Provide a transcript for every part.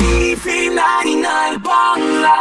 TV 99 Bangla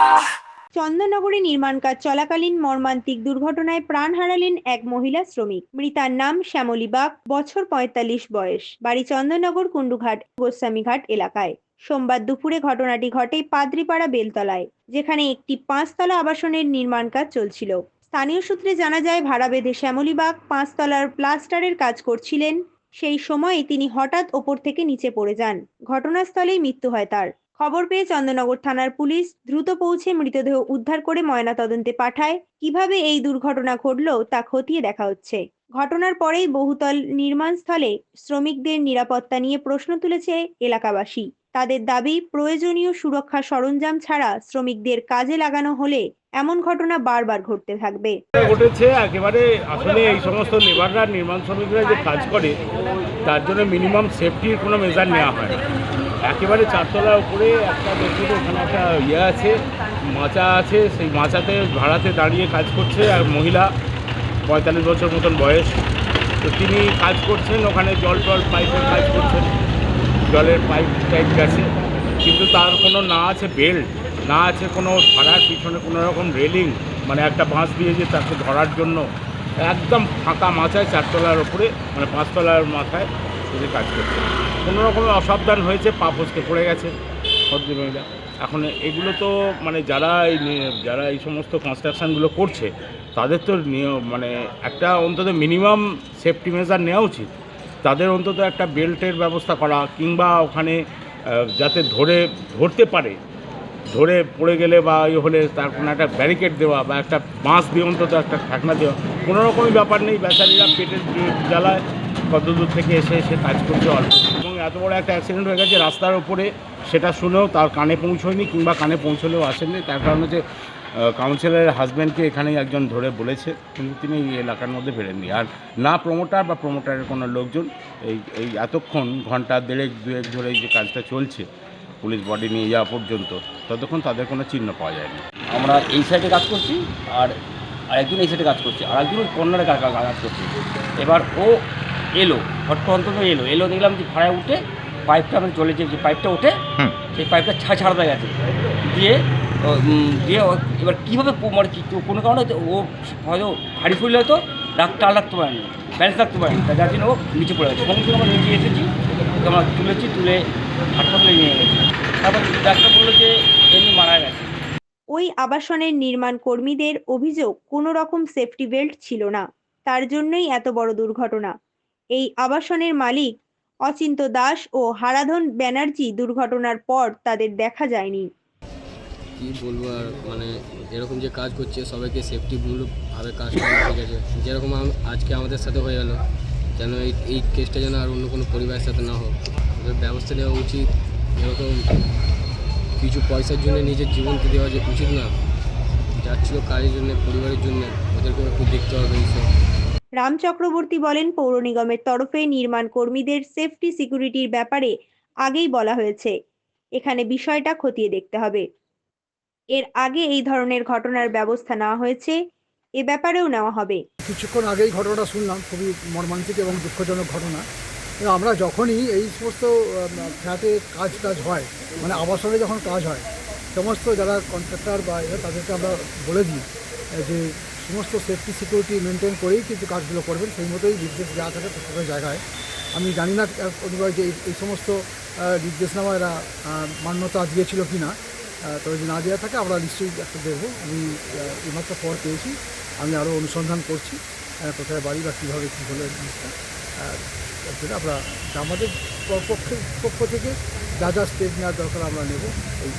চন্দননগরে নির্মাণ কাজ চলাকালীন মর্মান্তিক দুর্ঘটনায় প্রাণ হারালেন এক মহিলা শ্রমিক। মৃতার নাম শ্যামলী বাগ, বছর পঁয়তাল্লিশ বয়স। বাড়ি চন্দননগর কুন্ডুঘাট গোস্বামীঘাট এলাকায়। সোমবার দুপুরে ঘটনাটি ঘটে পাদ্রিপাড়া বেলতলায়, যেখানে একটি পাঁচতলা আবাসনের নির্মাণ কাজ চলছিল। স্থানীয় সূত্রে জানা যায়, ভাড়া বেঁধে শ্যামলী বাগ পাঁচতলার প্লাস্টারের কাজ করছিলেন। সেই সময়ে তিনি হঠাৎ ওপর থেকে নিচে পড়ে যান। ঘটনাস্থলেই মৃত্যু হয় তার। খবর পেয়ে চন্দননগর থানার পুলিশ দ্রুত পৌঁছে মৃতদেহ উদ্ধার করে ময়নাতদন্তে পাঠায়। কীভাবে এই দুর্ঘটনা ঘটল তা খতিয়ে দেখা হচ্ছে। ঘটনার পরেই বহুতল নির্মাণস্থলে শ্রমিকদের নিরাপত্তা নিয়ে প্রশ্ন তুলেছে এলাকাবাসী। তাদের দাবি, প্রয়োজনীয় সুরক্ষা সরঞ্জাম ছাড়া শ্রমিকদের কাজে লাগানো হলে এমন ঘটনা বারবার ঘটতে থাকবে। ঘটেছে, একেবারে আসলে এই সমস্ত লেবাররা নির্মাণ শ্রমিকরা যে কাজ করে, তার জন্য মিনিমাম সেফটির কোনো মেজার নেওয়া হয় একেবারে চারতলার উপরে একটা দেখুন, ওখানে একটা ইয়ে আছে, মাচা আছে, সেই মাচাতে ভাড়াতে দাঁড়িয়ে কাজ করছে আর মহিলা, পঁয়তাল্লিশ বছর মতন বয়স। তো তিনি কাজ করছেন, ওখানে জল টল পাইপের কাজ করছেন। জলের পাইপ টাইপ গেছে, কিন্তু তার কোনো না আছে বেল্ট, না আছে কোনো ধরার পিছনে কোনো রকম রেলিং মানে একটা বাঁশ দিয়ে যে তাকে ধরার জন্য। একদম ফাঁকা মাথায় চারতলার ওপরে মানে পাঁচতলার মাথায়। তিনি কাজ করছে। কোনো রকম অসাবধান হয়েছে পা ফসকে পড়ে গেছে। ভদ্রমহিলা। এখন এগুলো তো মানে যারা এই যারা এই সমস্ত কনস্ট্রাকশানগুলো করছে তাদের তো নিয়ম মানে একটা অন্তত মিনিমাম সেফটি মেজার নেওয়া উচিত। তাদের অন্তত একটা বেল্টের ব্যবস্থা করা কিংবা ওখানে যাতে ধরে ধরতে পারে। ধরে পড়ে গেলে বা ইয়ে হলে তার কোনো একটা ব্যারিকেড দেওয়া বা একটা বাঁশ দিয়ে অন্তত একটা ঠাকনা দেওয়া। কোনো রকমই ব্যাপার নেই বেচারিরা পেটের জ্বালায়। কত দূর থেকে এসে এসে কাজ করছে অল্প। এবং এত বড় একটা অ্যাক্সিডেন্ট হয়ে গেছে, রাস্তার উপরে সেটা শুনেও তার কানে পৌঁছয়নি কিংবা কানে পৌঁছলেও আসেননি। তার কারণ হচ্ছে কাউন্সিলরের হাজব্যান্ডকে এখানেই একজন ধরে বলেছে, কিন্তু তিনি এই এলাকার মধ্যে ফেরেননি। আর না প্রমোটার বা প্রমোটারের কোনো লোকজন এই এই এতক্ষণ, ঘণ্টা দেড়েক, দুয়েক ধরে যে কাজটা চলছে, পুলিশ বডি নিয়ে যাওয়া পর্যন্ত, ততক্ষণ তাদের কোনো চিহ্ন পাওয়া যায়নি। আমরা এই সাইডে কাজ করছি, আর আরেকজন এই সাইডে কাজ করছি আর একজন কর্নারে কাজ করছে। এবার ও এলো হঠাৎ অন্তত এলো। এলো দেখলাম যে ভাড়ায় উঠে পাইপটা মানে চলে যে যে পাইপটা ওঠে সেই পাইপটা ছা ছাড়তে গেছে। দিয়ে দিয়ে এবার কীভাবে মানে কোনো কারণে হয়তো ও হয়তো ভারী ফুল হয়তো টাল রাখতে পারেনি ব্যালেন্স রাখতে পারেনি। তা যার জন্য ও নিচে পড়ে গেছে। সঙ্গে সঙ্গে আমরা নিচে এসেছি আমরা তুলেছি তুলে হাসপাতালে নিয়ে গেছি। তারপর ডাক্তার বলল যে এমনি মারা গেছে। ওই আবাসনের নির্মাণ কর্মীদের অভিযোগ কোনো রকম সেফটি বেল্ট ছিল না। তার জন্যই এত বড় দুর্ঘটনা। এই আবাসনের মালিক অচিন্ত দাস ও হারাধন ব্যানার্জি দুর্ঘটনার পর তাদের দেখা যায়নি। কি বলব আর মানে এরকম যে কাজ করছে, সবাইকে সেফটি সেফটিমূলকভাবে কাজ করা ঠিক আছে। যেরকম আজকে আমাদের সাথে হয়ে গেল, যেন এই এই কেসটা যেন আর অন্য কোনো পরিবারের সাথে না হোক। ওদের ব্যবস্থা নেওয়া উচিত এরকম কিছু পয়সার জন্য নিজের জীবনকে দেওয়া যে উচিত না, যাচ্ছিল কাজের জন্য, পরিবারের জন্য, ওদেরকেও একটু দেখতে হবে এইসব রাম চক্রবর্তী বলেন, পৌর নিগমের তরফে নির্মাণ কর্মীদের সেফটি সিকিউরিটির ব্যাপারে আগেই বলা হয়েছে। এখানে বিষয়টা খতিয়ে দেখতে হবে। এর আগে এই ধরনের ঘটনার ব্যবস্থা নেওয়া হয়েছে, এ ব্যাপারেও নেওয়া হবে। কিছুক্ষণ আগেই ঘটনাটা শুনলাম, খুবই মর্মান্তিক এবং দুঃখজনক ঘটনা। আমরা যখনই এই সমস্ত ফ্ল্যাটে কাজ টাজ হয় মানে আবাসনে যখন কাজ হয়, সমস্ত যারা কন্ট্রাক্টর বা তাদেরকে আমরা বলে দিই, যে সমস্ত সেফটি সিকিউরিটি মেনটেন করেই কিন্তু কাজগুলো করবেন সেই মতোই নির্দেশ দেওয়া থাকে প্রত্যেকের জায়গায়। আমি জানি না আহ, যে এই- সমস্ত নির্দেশনামা এরা মান্যতা দিয়েছিল কি না তবে যদি না দেওয়া থাকে আমরা নিশ্চয়ই একটা দেখব। আমি এইমাত্র খবর পেয়েছি। আমি আরও অনুসন্ধান করছি কোথায় বাড়ি বা কীভাবে কী হলো জিনিসটা। আমরা আমাদের পক্ষ থেকে যা যা স্টেপ নেওয়ার দরকার আমরা নেব। এই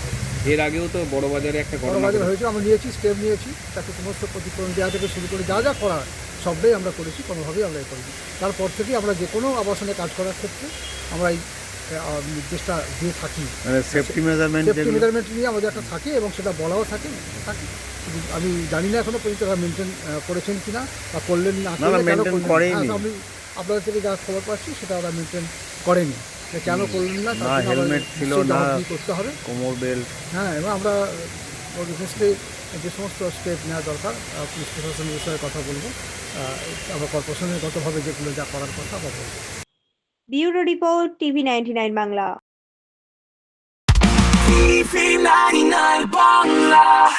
এর আগেও তো বড় বাজারে একটা বড় বাজার হয়েছে আমরা নিয়েছি স্টেপ নিয়েছি তাকে সমস্ত ক্ষতিপূরণ দেওয়া থেকে শুরু করে যা যা করার সবটাই আমরা করেছি কোনোভাবেই আমরা এ করিনি। তারপর থেকে আমরা যে কোনো আবাসনে কাজ করার ক্ষেত্রে আমরা এই নির্দেশটা দিয়ে থাকি। মানে সেফটি মেজারমেন্ট সেফটি মেজারমেন্ট নিয়ে আমাদের একটা থাকে এবং সেটা বলাও থাকে থাকে। আমি জানি না এখনও পর্যন্ত তারা মেনটেন করেছেন কিনা বা করলেন না maintain করলেন না। আমি আপনাদের থেকে যা খবর পাচ্ছি সেটা ওরা মেনটেন করেনি। কেন করলেন না? না, helmet ছিল না। করতে হবে। কোমর বেল্ট হ্যাঁ এবং আমরা যে সমস্ত স্টেপ নেওয়া দরকার পুলিশ প্রশাসনের বিষয়ে কথা বলব। আহ, আমরা কর্পোরেশনের গতভাবে যেগুলো যা করার কথা আমরা বলব। Bureau report TV ninety nine Bangla. TV 99 Bangla TV 99 Bangla.